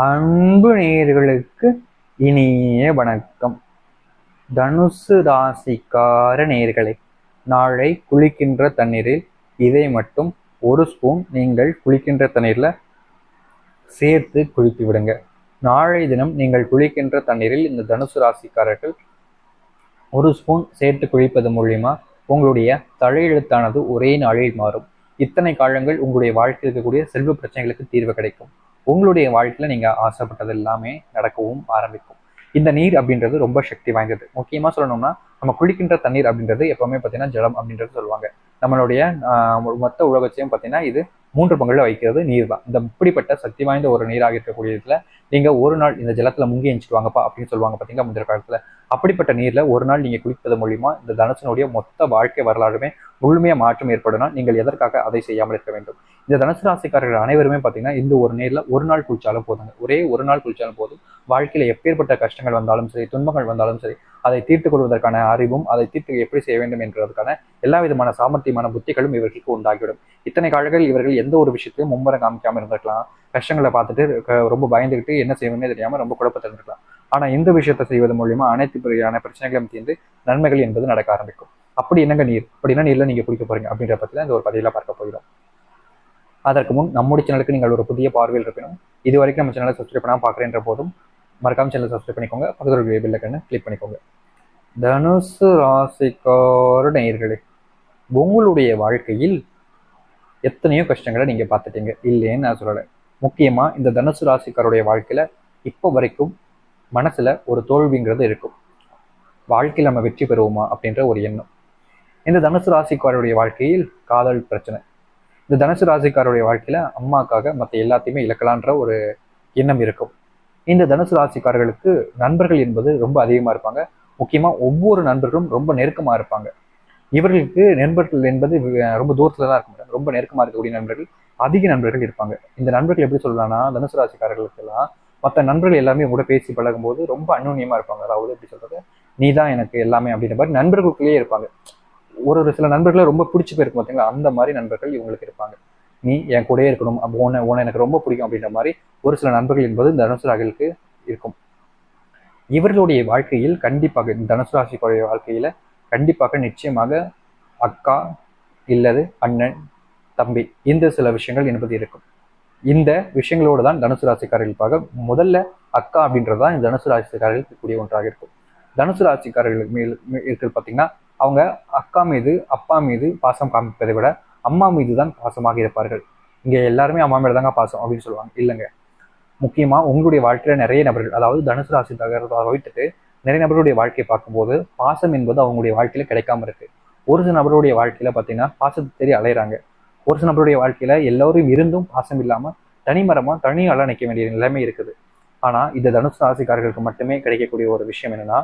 அன்பு நேர்களுக்கு இனிய வணக்கம். தனுசு ராசிக்கார நேயர்களே நாளை குளிக்கின்ற தண்ணீரில் இதை மட்டும் ஒரு ஸ்பூன் நீங்கள் குளிக்கின்ற தண்ணீரில் சேர்த்து குளித்து விடுங்க. நாளை தினம் நீங்கள் குளிக்கின்ற தண்ணீரில் இந்த தனுசு ராசிக்காரர்கள் ஒரு ஸ்பூன் சேர்த்து குளிப்பது மூலியமா உங்களுடைய தலையெழுத்தானது ஒரே நாளில் மாறும். இத்தனை காலங்கள் உங்களுடைய வாழ்க்கையில் இருக்கக்கூடிய செல்வ பிரச்சனைகளுக்கு தீர்வு கிடைக்கும். உங்களுடைய வாழ்க்கையில நீங்க ஆசைப்பட்டது எல்லாமே நடக்கவும் ஆரம்பிக்கும். இந்த நீர் அப்படின்றது ரொம்ப சக்தி வாய்ந்தது. முக்கியமா சொல்லணும்னா நம்ம குளிக்கின்ற தண்ணீர் அப்படின்றது எப்பவுமே பார்த்தீங்கன்னா ஜலம் அப்படின்றது சொல்லுவாங்க. நம்மளுடைய மொத்த உலகத்தையும் பார்த்தீங்கன்னா இது மூன்று பங்குல வைக்கிறது நீர் தான். இந்த இப்படிப்பட்ட சக்தி வாய்ந்த ஒரு நீராக இருக்கக்கூடிய இதுல நீங்க ஒரு நாள் இந்த ஜலத்துல முங்கி எஞ்சிட்டு வாங்கப்பா அப்படின்னு சொல்லுவாங்க பாத்தீங்களா முந்திர காலத்துல. அப்படிப்பட்ட நீர்ல ஒரு நாள் நீங்க குளிப்பது மூலியமா இந்த தனுசனுடைய மொத்த வாழ்க்கை வரலாறுமே முழுமையா மாற்றம் ஏற்படும்னா நீங்கள் எதற்காக அதை செய்யாமல் இருக்க வேண்டும்? இந்த தனுசு ராசிக்காரர்கள் அனைவருமே பாத்தீங்கன்னா இந்த ஒரு நேரில் ஒரு நாள் குளிச்சாலும் போதுங்க. ஒரே ஒரு நாள் குளிச்சாலும் போதும். வாழ்க்கையில எப்பேற்பட்ட கஷ்டங்கள் வந்தாலும் சரி துன்பங்கள் வந்தாலும் சரி அதை தீர்த்து கொள்வதற்கான அறிவும் அதை தீர்த்து எப்படி செய்ய வேண்டும் என்றதற்கான எல்லா விதமான சாமர்த்தியமான புத்திகளும் இவர்களுக்கு உண்டாகிவிடும். இத்தனை காலங்கள் இவர்கள் எந்த ஒரு விஷயத்தையும் மும்முரம் காமிக்காம இருந்திருக்கலாம். கஷ்டங்களை பார்த்துட்டு ரொம்ப பயந்துகிட்டு என்ன செய்யணும்னே தெரியாம ரொம்ப குழப்பத்தில் இருந்திருக்கலாம். ஆனா இந்த விஷயத்தை செய்வது மூலியமா அனைத்து பிரியான பிரச்சனைகளும் தீர்ந்து நன்மைகள் என்பது நடக்க ஆரம்பிக்கும். அப்படி என்னங்க நீர்? அப்படின்னா நீர்ல நீங்க குடிக்க போறீங்க? அப்படின்ற பத்தில இந்த ஒரு பதிவில பார்க்க போகிறோம். அதற்கு முன் நம்முடைய சேனலுக்கு நீங்கள் ஒரு புதிய பார்வையில் இருப்பினும் இது வரைக்கும் நம்ம சேனலை சப்ஸ்கிரைப் பண்ணாமல் பார்க்குறேன்ற போதும் மறக்காம சேனல் சப்ஸ்கிரைப் பண்ணிக்கோங்க. பக்கத்தில் பெல் கிளிக் பண்ணிக்கோங்க. தனுசு ராசிக்கார நேயர்களே உங்களுடைய வாழ்க்கையில் எத்தனையோ கஷ்டங்களை நீங்கள் பார்த்துட்டீங்க. இல்லைன்னு நான் சொல்லலை. முக்கியமாக இந்த தனுசு ராசிக்காருடைய வாழ்க்கையில் இப்போ வரைக்கும் மனசில் ஒரு தோல்விங்கிறது இருக்கும். வாழ்க்கையில் நம்ம வெற்றி பெறுவோமா அப்படின்ற ஒரு எண்ணம். இந்த தனுசு ராசிக்காரருடைய வாழ்க்கையில் காதல் பிரச்சனை. இந்த தனுசு ராசிக்காரருடைய வாழ்க்கையில் அம்மாக்காக மற்ற எல்லாத்தையுமே இழக்கலான்ற ஒரு எண்ணம் இருக்கும். இந்த தனுசு ராசிக்காரர்களுக்கு நண்பர்கள் என்பது ரொம்ப அதிகமாக இருப்பாங்க. முக்கியமாக ஒவ்வொரு நண்பர்களும் ரொம்ப நெருக்கமாக இருப்பாங்க. இவர்களுக்கு நண்பர்கள் என்பது ரொம்ப தூரத்துல தான் இருக்க மாட்டாங்க ரொம்ப நெருக்கமா இருக்கக்கூடிய நண்பர்கள் அதிக நண்பர்கள் இருப்பாங்க. இந்த நண்பர்கள் எப்படி சொல்லலாம்னா தனுசு ராசிக்காரர்களுக்கு எல்லாம் மற்ற நண்பர்கள் எல்லாமே கூட பேசி பழகும்போது ரொம்ப அந்யோன்யமா இருப்பாங்க. அதாவது எப்படி சொல்றது? நீ தான் எனக்கு எல்லாமே அப்படின்ற மாதிரி நண்பர்களுக்குள்ளேயே இருப்பாங்க. ஒரு ஒரு சில நண்பர்களை ரொம்ப பிடிச்சி போயிருக்கும் பார்த்தீங்களா அந்த மாதிரி நண்பர்கள் இவங்களுக்கு இருப்பாங்க. நீ என் கூடயே இருக்கணும். அப்போ உன்னை உன்னை எனக்கு ரொம்ப பிடிக்கும் அப்படின்ற மாதிரி ஒரு சில நண்பர்கள் என்பது இந்த தனுசு ராசிகளுக்கு இருக்கும். இவர்களுடைய வாழ்க்கையில் கண்டிப்பாக தனுசு ராசிக்குடைய வாழ்க்கையில கண்டிப்பாக நிச்சயமாக அக்கா இல்லது அண்ணன் தம்பி இந்த சில விஷயங்கள் என்பது இருக்கும். இந்த விஷயங்களோடு தான் தனுசு ராசிக்காரர்களுக்காக முதல்ல அக்கா அப்படின்றது தான் இந்த தனுசு ராசிக்காரர்களுக்கு கூடிய ஒன்றாக இருக்கும். தனுசு ராசிக்காரர்களுக்கு மேல் இருக்கிறது பார்த்தீங்கன்னா அவங்க அக்கா மீது அப்பா மீது பாசம் காமிப்பதை விட அம்மா மீது தான் பாசமாக இருப்பார்கள். இங்கே எல்லாருமே அம்மா மேல தாங்க பாசம் அப்படின்னு சொல்லுவாங்க. இல்லைங்க. முக்கியமாக உங்களுடைய வாழ்க்கையில் நிறைய நபர்கள் அதாவது தனுசு ராசி தகரத்தை வைத்துட்டு நிறைய நபருடைய வாழ்க்கையை பார்க்கும்போது பாசம் என்பது அவங்களுடைய வாழ்க்கையில கிடைக்காம இருக்கு. ஒரு சில நபருடைய வாழ்க்கையில பார்த்தீங்கன்னா பாசத்தை தேடி அலையிறாங்க. ஒரு சில நபருடைய வாழ்க்கையில எல்லோரும் இருந்தும் பாசம் இல்லாம தனிமரமா தனியால நிற்க வேண்டிய நிலைமை இருக்குது. ஆனா இந்த தனுசு ராசிக்காரர்களுக்கு மட்டுமே கிடைக்கக்கூடிய ஒரு விஷயம் என்னன்னா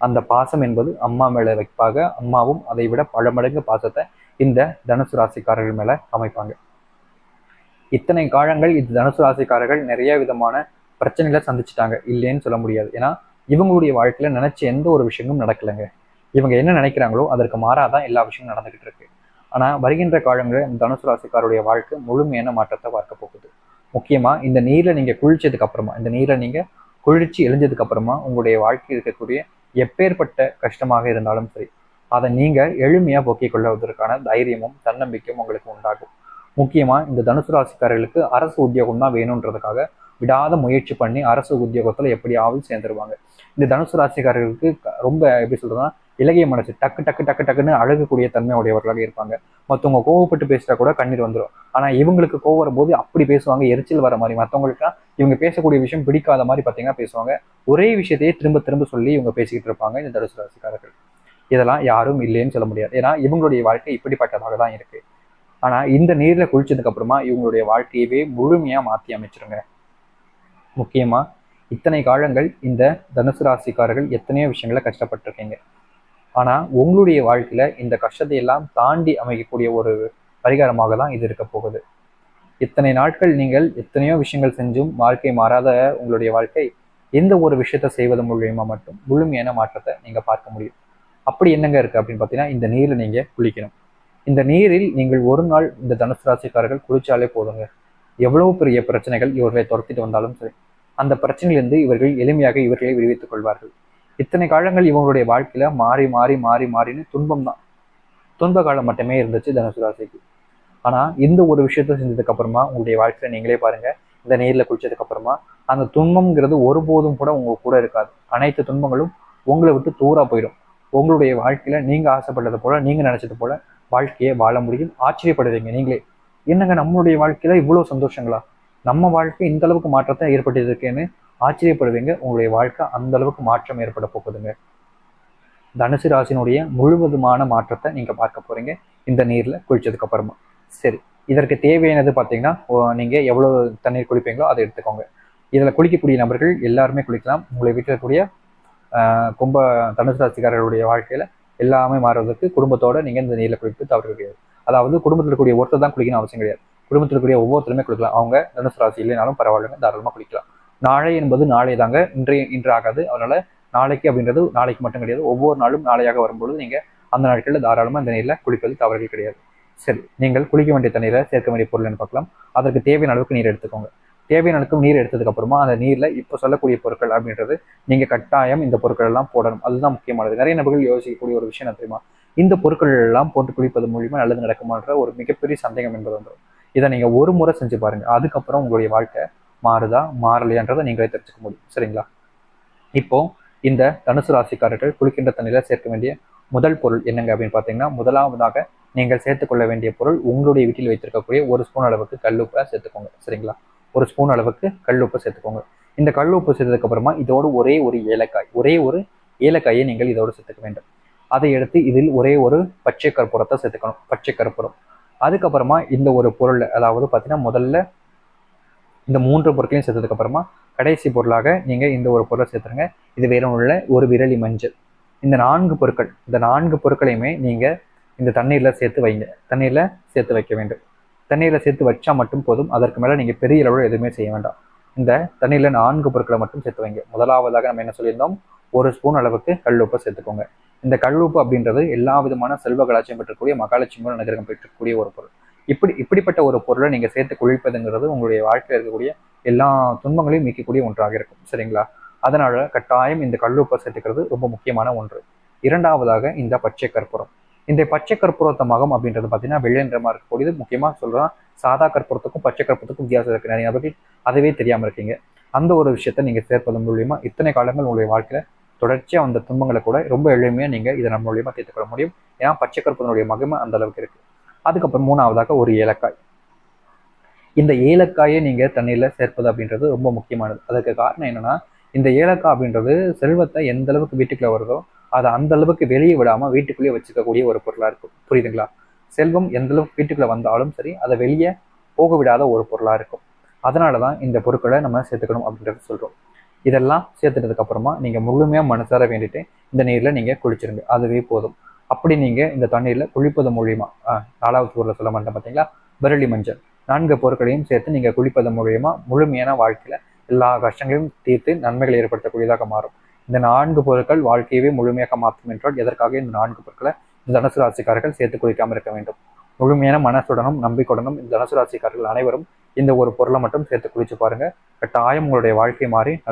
அந்த பாசம் என்பது அம்மா மேல வைப்பாக அம்மாவும் அதை விட பல மடங்கு பாசத்தை இந்த தனுசு ராசிக்காரர்கள் மேல அமைப்பாங்க. இத்தனை காலங்கள் இந்த தனுசு ராசிக்காரர்கள் நிறைய விதமான பிரச்சனைகளை சந்திச்சுட்டாங்க. இல்லைன்னு சொல்ல முடியாது. ஏன்னா இவங்களுடைய வாழ்க்கையில நினைச்ச எந்த ஒரு விஷயமும் நடக்கலைங்க. இவங்க என்ன நினைக்கிறாங்களோ அதற்கு மாறாதான் எல்லா விஷயமும் நடந்துகிட்டு இருக்கு. ஆனா வருகின்ற காலங்களில் இந்த தனுசு ராசிக்காருடைய வாழ்க்கை முழுமையான மாற்றத்தை பார்க்க போகுது. முக்கியமா இந்த நீர்ல நீங்க குளிச்சதுக்கு அப்புறமா இந்த நீரை நீங்க குளிர்ச்சி எழிஞ்சதுக்கு அப்புறமா உங்களுடைய வாழ்க்கையில் இருக்கக்கூடிய எப்பேற்பட்ட கஷ்டமாக இருந்தாலும் சரி அதை நீங்க எளிமையா போக்கிக் கொள்வதற்கான தைரியமும் தன்னம்பிக்கையும் உங்களுக்கு உண்டாகும். முக்கியமா இந்த தனுசு ராசிக்காரர்களுக்கு அரசு உத்தியோகம் தான் வேணுன்றதுக்காக விடாத முயற்சி பண்ணி அரசு உத்தியோகத்துல எப்படியாவது சேர்ந்துருவாங்க. இந்த தனுசு ராசிக்காரர்களுக்கு ரொம்ப எப்படி சொல்றதுன்னா இலகிய மனசு டக்கு டக்கு டக்கு டக்குன்னு அழகக்கூடிய தன்மை உடையவர்களாக இருப்பாங்க. மற்றவங்க கோவப்பட்டு பேசுறா கூட கண்ணீர் வந்துடும் ஆனா இவங்களுக்கு கோவம் வரும்போது அப்படி பேசுவாங்க எரிச்சல் வர மாதிரி. மற்றவங்களுக்கு இவங்க பேசக்கூடிய விஷயம் பிடிக்காத மாதிரி பார்த்தீங்கன்னா பேசுவாங்க. ஒரே விஷயத்தையே திரும்ப திரும்ப சொல்லி இவங்க பேசிக்கிட்டு இருப்பாங்க இந்த தனுசு ராசிக்காரர்கள். இதெல்லாம் யாரும் இல்லைன்னு சொல்ல முடியாது. ஏன்னா இவங்களுடைய வாழ்க்கை இப்படிப்பட்டதாக தான் இருக்கு. ஆனா இந்த நீர்ல குளிச்சதுக்கு அப்புறமா இவங்களுடைய வாழ்க்கையவே முழுமையா மாத்தி அமைச்சிருங்க. முக்கியமா இத்தனை காலங்கள் இந்த தனுசு ராசிக்காரர்கள் எத்தனையோ விஷயங்களை கஷ்டப்பட்டிருக்கீங்க. ஆனா உங்களுடைய வாழ்க்கையில இந்த கஷ்டத்தை எல்லாம் தாண்டி அமைக்கக்கூடிய ஒரு பரிகாரமாக தான் இது இருக்க போகுது. இத்தனை நாட்கள் நீங்கள் எத்தனையோ விஷயங்கள் செஞ்சும் வாழ்க்கை மாறாத உங்களுடைய வாழ்க்கை எந்த ஒரு விஷயத்தை செய்வது மூலியமா மட்டும் முழுமையான மாற்றத்தை நீங்க பார்க்க முடியும். அப்படி என்னங்க இருக்கு அப்படின்னு பார்த்தீங்கன்னா இந்த நீரில் நீங்க குளிக்கணும். இந்த நீரில் நீங்கள் ஒரு நாள் இந்த தனுசு ராசிக்காரர்கள் குளிச்சாலே போதுங்க. எவ்வளவு பெரிய பிரச்சனைகள் இவர்களை துரத்திட்டு வந்தாலும் சரி அந்த பிரச்சனையிலிருந்து இவர்கள் எளிமையாக இவர்களை விடுவித்துக் கொள்வார்கள். இத்தனை காலங்கள் இவங்களுடைய வாழ்க்கையில மாறி மாறி மாறி மாறின்னு துன்பம் தான். துன்ப காலம் மட்டுமே இருந்துச்சு தனுசு ராசிக்கு. ஆனா இந்த ஒரு விஷயத்த செஞ்சதுக்கு அப்புறமா உங்களுடைய வாழ்க்கையில நீங்களே பாருங்க இந்த நீர்ல குளிச்சதுக்கு அப்புறமா அந்த துன்பம்ங்கிறது ஒருபோதும் கூட உங்க கூட இருக்காது. அனைத்து துன்பங்களும் உங்களை விட்டு தூரா போயிடும். உங்களுடைய வாழ்க்கையில நீங்க ஆசைப்பட்டது போல நீங்க நினைச்சது போல வாழ்க்கையை வாழ முடியும். ஆச்சரியப்படுவீங்க நீங்களே. என்னங்க நம்மளுடைய வாழ்க்கையில இவ்வளவு சந்தோஷங்களா? நம்ம வாழ்க்கை இந்த அளவுக்கு மாற்றத்தை ஏற்பட்டிருக்கேன்னு ஆச்சரியப்படுவீங்க. உங்களுடைய வாழ்க்கை அந்த அளவுக்கு மாற்றம் ஏற்பட போகுதுங்க. தனுசு ராசினுடைய முழுவதுமான மாற்றத்தை நீங்க பார்க்க போறீங்க. இந்த நீர்ல குளிச்சதுக்கு அப்புறமா. சரி இதற்கு தேவையானது பார்த்தீங்கன்னா ஓ- நீங்க எவ்வளவு தண்ணீர் குளிப்பீங்களோ அதை எடுத்துக்கோங்க. இதில் குளிக்கக்கூடிய நபர்கள் எல்லாருமே குளிக்கலாம். உங்களை வீட்டில் கும்ப தனுசு ராசிக்காரர்களுடைய வாழ்க்கையில எல்லாமே மாறுவதற்கு குடும்பத்தோட நீங்க இந்த நீரில் குளிப்பு தவறு கிடையாது. அதாவது குடும்பத்தில் இருக்கக்கூடிய ஒருத்தர் தான் குளிக்கணும் அவசியம் கிடையாது. குடும்பத்தில் இருக்கக்கூடிய ஒவ்வொருத்தருமே கொடுக்கலாம். அவங்க தனுசு ராசி இல்லைனாலும் பரவாயில்லைங்க தாராளமாக குளிக்கலாம் நாளை என்பது நாளை தாங்க. இன்றைய இன்று ஆகாது அதனால நாளைக்கு அப்படின்றது நாளைக்கு மட்டும் கிடையாது. ஒவ்வொரு நாளும் நாளையாக வரும்பொழுது நீங்க அந்த நாட்களில் தாராளமாக இந்த நீரில் குளிப்பது தவறுகள் கிடையாது. சரி நீங்கள் குளிக்க வேண்டிய தண்ணீரை சேர்க்க வேண்டிய பொருள்னு பார்க்கலாம். அதற்கு தேவையான அளவுக்கு நீர் எடுத்துக்கோங்க. தேவையான அளவுக்கு நீர் எடுத்ததுக்கு அப்புறமா அந்த நீரில் இப்போ சொல்லக்கூடிய பொருட்கள் அப்படின்றது நீங்கள் கட்டாயம் இந்த பொருட்கள் எல்லாம் போடணும். அதுதான் முக்கியமானது. நிறைய நபர்கள் யோசிக்கக்கூடிய ஒரு விஷயம் தெரியுமா? இந்த பொருட்கள் எல்லாம் போட்டு குளிப்பது மூலியமா நல்லது நடக்குமான்ற ஒரு மிகப்பெரிய சந்தேகம் என்பது வந்துடும். இதை நீங்க ஒரு முறை செஞ்சு பாருங்க. அதுக்கப்புறம் உங்களுடைய வாழ்க்கை மாறுதா மாறலையான்றதை நீங்களே தெரிஞ்சுக்க முடியும். சரிங்களா? இப்போ இந்த தனுசு ராசிக்காரர்கள் குளிக்கின்ற தண்ணியில் சேர்க்க வேண்டிய முதல் பொருள் என்னங்க அப்படின்னு பார்த்தீங்கன்னா முதலாவதாக நீங்கள் சேர்த்துக்கொள்ள வேண்டிய பொருள் உங்களுடைய வீட்டில் வைத்திருக்கக்கூடிய ஒரு ஸ்பூன் அளவுக்கு கல்லுப்பை சேர்த்துக்கோங்க. சரிங்களா? ஒரு ஸ்பூன் அளவுக்கு கல்லுப்பை சேர்த்துக்கோங்க. இந்த கல்லுப்பு சேர்த்ததுக்கு அப்புறமா இதோடு ஒரே ஒரு ஏலக்காய் ஒரே ஒரு ஏலக்காயை நீங்கள் இதோடு சேர்த்துக்க வேண்டும். அதை எடுத்து இதில் ஒரே ஒரு பச்சை கற்பூரத்தை சேர்த்துக்கணும். பச்சை கற்பூரம். அதுக்கப்புறமா இந்த ஒரு பொருள் அதாவது பார்த்தீங்கன்னா முதல்ல இந்த மூன்று பொருட்களையும் சேர்த்ததுக்கப்புறமா கடைசி பொருளாக நீங்கள் இந்த ஒரு பொருளை சேர்த்துருங்க. இது வேற உள்ள ஒரு விரலி மஞ்சள். இந்த நான்கு பொருட்கள் இந்த நான்கு பொருட்களையுமே நீங்கள் இந்த தண்ணீரில் சேர்த்து வைங்க. தண்ணீரில் சேர்த்து வைக்க வேண்டும். தண்ணீரில் சேர்த்து வச்சா மட்டும் போதும். அதற்கு மேலே நீங்கள் பெரிய அளவில் எதுவுமே செய்ய வேண்டாம். இந்த தண்ணீரில் நான்கு பொருட்களை மட்டும் சேர்த்து வைங்க. முதலாவதாக நம்ம என்ன சொல்லியிருந்தோம்? ஒரு ஸ்பூன் அளவுக்கு கல் உப்பை சேர்த்துக்கோங்க. இந்த கல்லுப்பு அப்படின்றது எல்லா விதமான செல்வ கலாச்சாரம் பெற்றக்கூடிய மகாலட்சுமியோட நகரம் பெற்றக்கூடிய ஒரு பொருள். இப்படி இப்படிப்பட்ட ஒரு பொருளை நீங்க சேர்த்து குளிப்பதுங்கிறது உங்களுடைய வாழ்க்கையில் இருக்கக்கூடிய எல்லா துன்பங்களையும் நீக்கக்கூடிய ஒன்றாக இருக்கும். சரிங்களா? அதனால கட்டாயம் இந்த கல்லுப்பை சேர்த்துக்கிறது ரொம்ப முக்கியமான ஒன்று. இரண்டாவதாக இந்த பச்சை கற்பூரம். இந்த பச்சை கற்பூரத்த மகம் அப்படின்றது பார்த்தீங்கன்னா வெள்ளை நிறமா இருக்கக்கூடியது. முக்கியமாக சொல்கிறேன் சாதா கற்பூரத்துக்கும் பச்சை கற்பூரத்துக்கும் வித்தியாசம் இருக்கு. நிறைய நபர்கள் அதுவே தெரியாமல் இருக்கீங்க. அந்த ஒரு விஷயத்த நீங்கள் சேர்ப்பதன் மூலியமா இத்தனை காலங்கள் உங்களுடைய வாழ்க்கையில தொடர்ச்சியாக வந்த துன்பங்களை கூட ரொம்ப எளிமையாக நீங்கள் இதை நம்ம மூலியமா தீர்த்துக்கொள்ள முடியும். ஏன்னா பச்சை கற்பூரனுடைய மகிமை அந்த அளவுக்கு இருக்கு. அதுக்கப்புறம் மூணாவதாக ஒரு ஏலக்காய். இந்த ஏலக்காயை நீங்கள் தண்ணியில் சேர்ப்பது அப்படின்றது ரொம்ப முக்கியமானது. அதுக்கு காரணம் என்னன்னா இந்த ஏலக்காய் அப்படின்றது செல்வத்தை எந்த அளவுக்கு வீட்டுக்குள்ளே வருதோ அதை அந்த அளவுக்கு வெளியே விடாமல் வீட்டுக்குள்ளேயே வச்சுக்கக்கூடிய ஒரு பொருளாக இருக்கும் புரியுதுங்களா? செல்வம் எந்த அளவுக்கு வீட்டுக்குள்ள வந்தாலும் சரி அதை வெளியே போக விடாத ஒரு பொருளாக இருக்கும். அதனால தான் இந்த பொருட்களை நம்ம சேர்த்துக்கணும் அப்படின்றத சொல்கிறோம் இதெல்லாம் சேர்த்துட்டதுக்கு அப்புறமா நீங்க முழுமையா மனசார வேண்டிட்டு இந்த நீர்ல நீங்க குளிச்சிருங்க. அதுவே போதும். அப்படி நீங்க இந்த தண்ணீர்ல குளிப்பது மூலியமா நாலாவது பொருளை சொல்ல மாட்டேன் பாத்தீங்களா? விரலி மஞ்சள். நான்கு பொருட்களையும் சேர்த்து நீங்க குளிப்பது மூலியமா முழுமையான வாழ்க்கையில எல்லா கஷ்டங்களையும் தீர்த்து நன்மைகளை ஏற்படுத்தக்கூடியதாக மாறும். இந்த நான்கு பொருட்கள் வாழ்க்கையவே முழுமையாக மாற்றும் என்றால் எதற்காக இந்த நான்கு பொருட்களை இந்த தனுசு ராசிக்காரர்கள் சேர்த்து குளிக்காமல் இருக்க வேண்டும்? முழுமையான மனசுடனும் நம்பிக்கையுடனும் இந்த தனுசு ராசிக்காரர்கள் அனைவரும் இந்த ஒரு பொருளை மட்டும் சேர்த்து குளிச்சு பாருங்க. கட்டாயம் உங்களுடைய வாழ்க்கை மாறி நல்ல